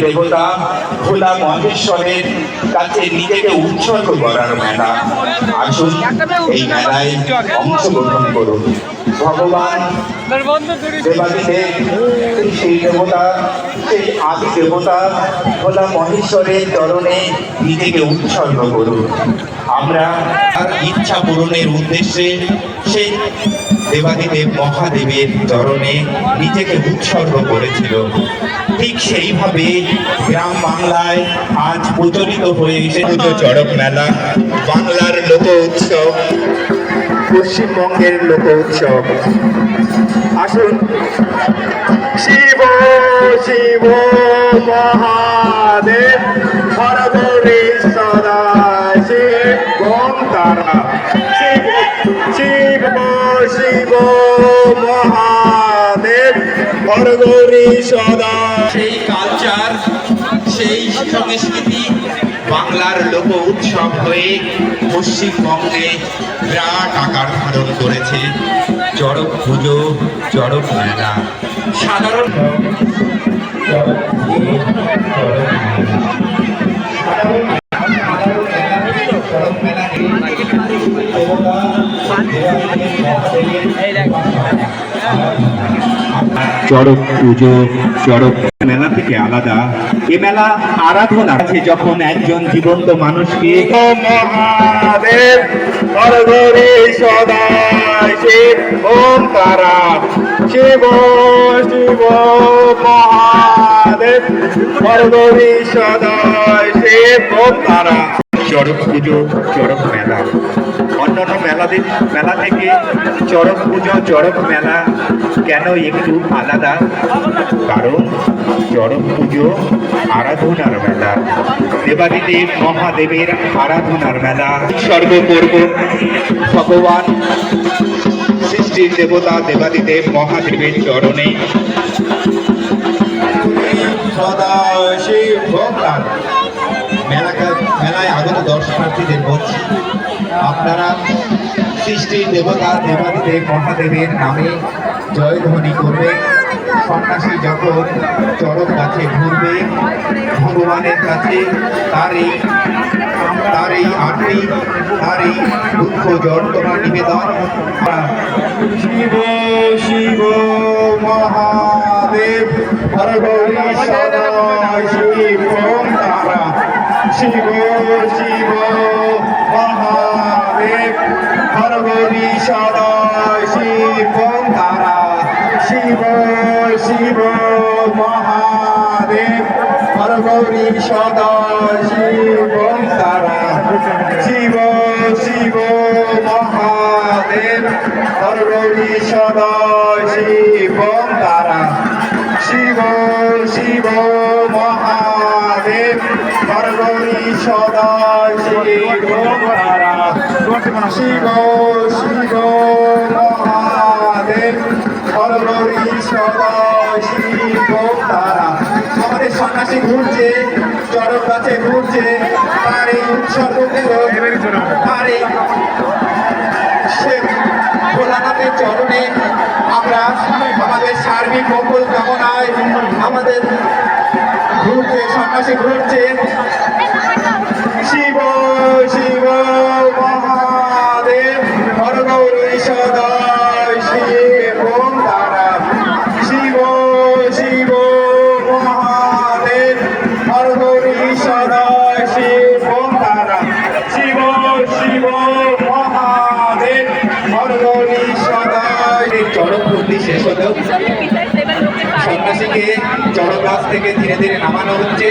দেবতা মহেশ্বরের কাছে নিজেকে করার মেলা। আসুন এই মেলায় অংশগ্রহণ করুন। ভগবান দেবতা মহেশ্বরের চরণে নিজেকে উৎসর্গ করুন। আমরা ইচ্ছা পূরণের উদ্দেশ্যে সেই দেবাদিদেব মহাদেবের চরণে নিজেকে উৎসর্গ করেছিল। ঠিক সেইভাবে গ্রাম বাংলায় আজ প্রচলিত হয়ে এসে চড়ক মেলা, বাংলার লোক উৎসব, পশ্চিমবঙ্গের লোক উৎসব। আসুন। শিব শিব মহাদেব হরগরি মহাদেব হরগরি সদা। সেই কালচার সেই সংস্কৃতি বাংলার লোক উৎসব হয়ে পশ্চিমবঙ্গে বিরাট আকার ধারণ করেছে। চড়ক পুজো চড়ক মেলা। সাধারণ চড়ক পুজো চড়ক মেলা থেকে আলাদা। এ মেলা আরাধনা আছে যখন একজন জীবন্ত মানুষকে মহাদেব হরগরে সদা শিব ওম তারা শিব শিব মহাদেব হরগরে সদা শিব ওম তারা। চড়ক পুজো চড়ক মেলা। অন্যান্য মেলাদের মেলা থেকে চড়ক পুজো চড়ক মেলা। কেন একটু আলাদা? কারণ চড়ক পুজো, আরাধনার মেলা। দেবাদিদেব মহাদেবের আরাধনার মেলা। স্বর্গ করব ভগবান। সৃষ্টির দেবতা দেবাদিদেব মহাদেবের চরণে। সদা আপনারা সৃষ্টির দেবতা দেবাদিদেব মহাদেবের নামে জয়ধ্বনি করবে। সন্ন্যাসী যখন চরক গাছে ঘুরবে। ভগবানের কাছে তার এই তার এই আরতি, তার এই দুঃখ যন্ত্রণা নিবেদন। শিব শিব, মহাদেব শিব শিব শিব শিব তারা শিব শিব মহাদেব হরগৌরী সদা শিব তারা শিব শিব মহাদেব হরগৌরী সদা শিব তারা শিব শিব মহাদেব হরগৌরী সদা শিব তারা শিব তারা আমাদের সন্ন্যাসী ঘুরছে চরক গাছে ঘুরছে। তার এই উৎসর্গ তার এই সে ভোলানাথের চরণে আমরা আমাদের সার্বিক মঙ্গল কামনায় আমাদের ঘুরছে সন্ন্যাসী ঘুরছে শিব শেষ হলেও সন্ন্যাসীকে গাছ থেকে ধীরে ধীরে নামানো হচ্ছে।